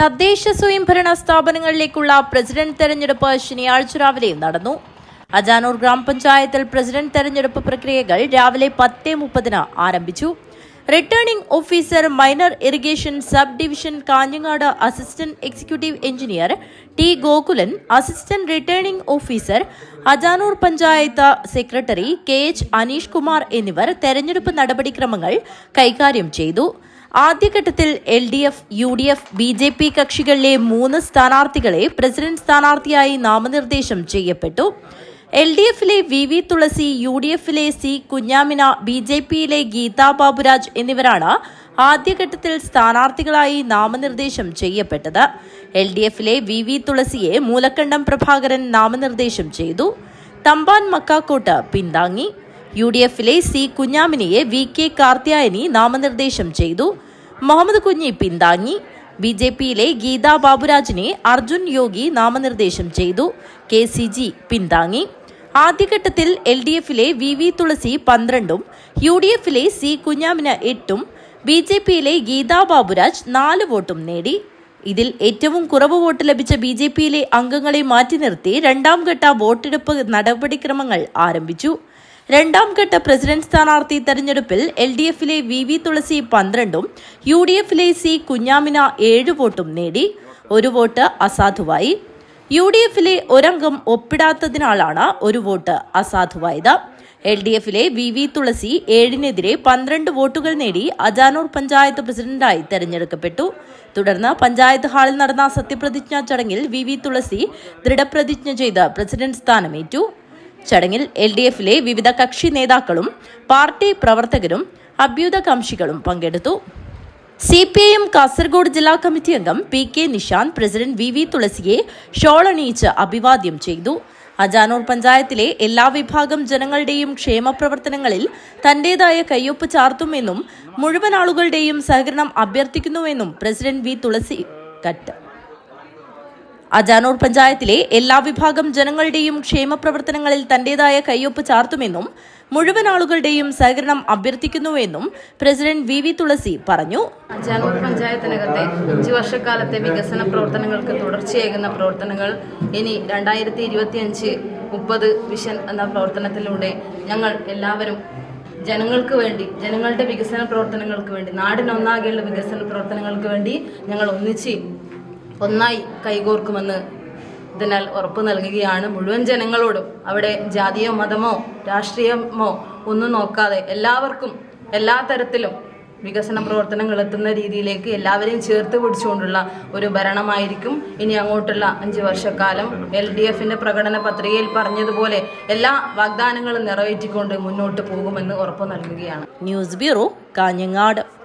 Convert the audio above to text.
തദ്ദേശ സ്വയംഭരണ സ്ഥാപനങ്ങളിലേക്കുള്ള പ്രസിഡന്റ് തെരഞ്ഞെടുപ്പ് ശനിയാഴ്ച രാവിലെ നടന്നു. അജാനൂർ ഗ്രാമപഞ്ചായത്തിൽ പ്രസിഡന്റ് തെരഞ്ഞെടുപ്പ് പ്രക്രിയകൾ രാവിലെ പത്ത് മുപ്പതിന് ആരംഭിച്ചു. Returning officer minor irrigation sub division Kanhangad assistant executive engineer T Gokulan assistant returning officer Ajanur panchayat secretary K H Aneesh Kumar എന്നിവർ തെരഞ്ഞെടുപ്പ് നടപടിക്രമങ്ങൾ കൈകാര്യം ചെയ്തു. ആദ്യഘട്ടത്തിൽ L D F U D F B J P കക്ഷികളിലെ മൂന്ന് സ്ഥാനാർത്ഥികളെ president സ്ഥാനാർത്ഥിയായി നാമനിർദ്ദേശം ചെയ്യപ്പെട്ടു. എൽ ഡി എഫിലെ V V Thulasi U D എഫിലെ സി കുഞ്ഞാമിന ബി ജെ പിയിലെ ഗീതാ ബാബുരാജ് എന്നിവരാണ് ആദ്യഘട്ടത്തിൽ സ്ഥാനാർത്ഥികളായി നാമനിർദ്ദേശം ചെയ്യപ്പെട്ടത്. എൽ ഡി എഫിലെ വി വി തുളസിയെ മൂലക്കണ്ടം പ്രഭാകരൻ നാമനിർദ്ദേശം ചെയ്തു. തമ്പാൻ മക്കാക്കോട്ട് പിന്താങ്ങി. യു ഡി എഫിലെ സി കുഞ്ഞാമിനിയെ വി കെ കാർത്യായനി നാമനിർദ്ദേശം ചെയ്തു. മുഹമ്മദ് കുഞ്ഞി പിന്താങ്ങി. ബി ജെ പിയിലെ ഗീതാ ബാബുരാജിനെ അർജുൻ യോഗി നാമനിർദ്ദേശം ചെയ്തു. കെ സി ജി പിന്താങ്ങി. ആദ്യഘട്ടത്തിൽ എൽ ഡി എഫിലെ വി വി തുളസി പന്ത്രണ്ടും യു ഡി എഫിലെ സി കുഞ്ഞാമിന എട്ടും ബി ജെ പിയിലെ ഗീതാ ബാബുരാജ് നാല് വോട്ടും നേടി. ഇതിൽ ഏറ്റവും കുറവ് വോട്ട് ലഭിച്ച ബി ജെ പിയിലെ അംഗങ്ങളെ മാറ്റി നിർത്തി രണ്ടാം ഘട്ട വോട്ടെടുപ്പ് നടപടിക്രമങ്ങൾ ആരംഭിച്ചു. രണ്ടാം ഘട്ട പ്രസിഡന്റ് സ്ഥാനാർത്ഥി തെരഞ്ഞെടുപ്പിൽ എൽ ഡി എഫിലെ വി വി തുളസി പന്ത്രണ്ടും യു ഡി എഫിലെ സി കുഞ്ഞാമിന ഏഴ് വോട്ടും നേടി ഒരു വോട്ട് അസാധുവായി. യു ഡി എഫിലെ ഒരംഗം ഒപ്പിടാത്തതിനാലാണ് ഒരു വോട്ട് അസാധുവായത്. എൽ ഡി എഫിലെ വി വി തുളസി ഏഴിനെതിരെ പന്ത്രണ്ട് വോട്ടുകൾ നേടി അജാനൂർ പഞ്ചായത്ത് പ്രസിഡന്റായി തെരഞ്ഞെടുക്കപ്പെട്ടു. തുടർന്ന് പഞ്ചായത്ത് ഹാളിൽ നടന്ന സത്യപ്രതിജ്ഞാ ചടങ്ങിൽ വി വി തുളസി ദൃഢപ്രതിജ്ഞ ചെയ്ത് പ്രസിഡന്റ് സ്ഥാനമേറ്റു. ചടങ്ങിൽ എൽ ഡി എഫിലെ വിവിധ കക്ഷി നേതാക്കളും പാർട്ടി പ്രവർത്തകരും അഭ്യുതകാംക്ഷികളും പങ്കെടുത്തു. C P I M Kasaragod ജില്ലാ കമ്മിറ്റി അംഗം P K Nishanth president V V തുളസിയെ shawl അണിയിച്ച് അഭിവാദ്യം ചെയ്തു. അജാനൂർ പഞ്ചായത്തിലെ എല്ലാ വിഭാഗം ജനങ്ങളുടെയും ക്ഷേമ പ്രവർത്തനങ്ങളിൽ തന്റേതായ കയ്യൊപ്പ് ചാർത്തുമെന്നും മുഴുവൻ ആളുകളുടെയും സഹകരണം അഭ്യർത്ഥിക്കുന്നുവെന്നും പ്രസിഡന്റ് വി തുളസി കട്ട് അജാനൂർ പഞ്ചായത്തിലെ എല്ലാ വിഭാഗം ജനങ്ങളുടെയും ക്ഷേമപ്രവർത്തനങ്ങളിൽ തന്റേതായ കയ്യൊപ്പ് ചാർത്തുമെന്നും മുഴുവൻ ആളുകളുടെയും സഹകരണം അഭ്യർത്ഥിക്കുന്നുവെന്നും പ്രസിഡന്റ് വി വി തുളസി പറഞ്ഞു. അജാനൂർ പഞ്ചായത്തിനകത്തെ അഞ്ചു വർഷക്കാലത്തെ വികസന പ്രവർത്തനങ്ങൾക്ക് തുടർച്ചയേകുന്ന പ്രവർത്തനങ്ങൾ ഇനി രണ്ടായിരത്തി ഇരുപത്തിയഞ്ച് മുപ്പത് വിഷൻ എന്ന പ്രവർത്തനത്തിലൂടെ ഞങ്ങൾ എല്ലാവരും ജനങ്ങൾക്ക് വേണ്ടി ജനങ്ങളുടെ വികസന പ്രവർത്തനങ്ങൾക്ക് വേണ്ടി നാടിനൊന്നാകെയുള്ള വികസന പ്രവർത്തനങ്ങൾക്ക് വേണ്ടി ഞങ്ങൾ ഒന്നിച്ച് ഒന്നായി കൈകോർക്കുമെന്ന് ഇതിനാൽ ഉറപ്പ് നൽകുകയാണ് മുഴുവൻ ജനങ്ങളോടും. അവിടെ ജാതിയോ മതമോ രാഷ്ട്രീയമോ ഒന്നും നോക്കാതെ എല്ലാവർക്കും എല്ലാ തരത്തിലും വികസന പ്രവർത്തനങ്ങൾ എത്തുന്ന രീതിയിലേക്ക് എല്ലാവരെയും ചേർത്ത് പിടിച്ചുകൊണ്ടുള്ള ഒരു ഭരണമായിരിക്കും. ഇനി അങ്ങോട്ടുള്ള അഞ്ച് വർഷക്കാലം എൽ ഡി എഫിന്റെ പ്രകടന പത്രികയിൽ പറഞ്ഞതുപോലെ എല്ലാ വാഗ്ദാനങ്ങളും നിറവേറ്റിക്കൊണ്ട് മുന്നോട്ട് പോകുമെന്ന് ഉറപ്പ് നൽകുകയാണ്. News bureau Kanhangad.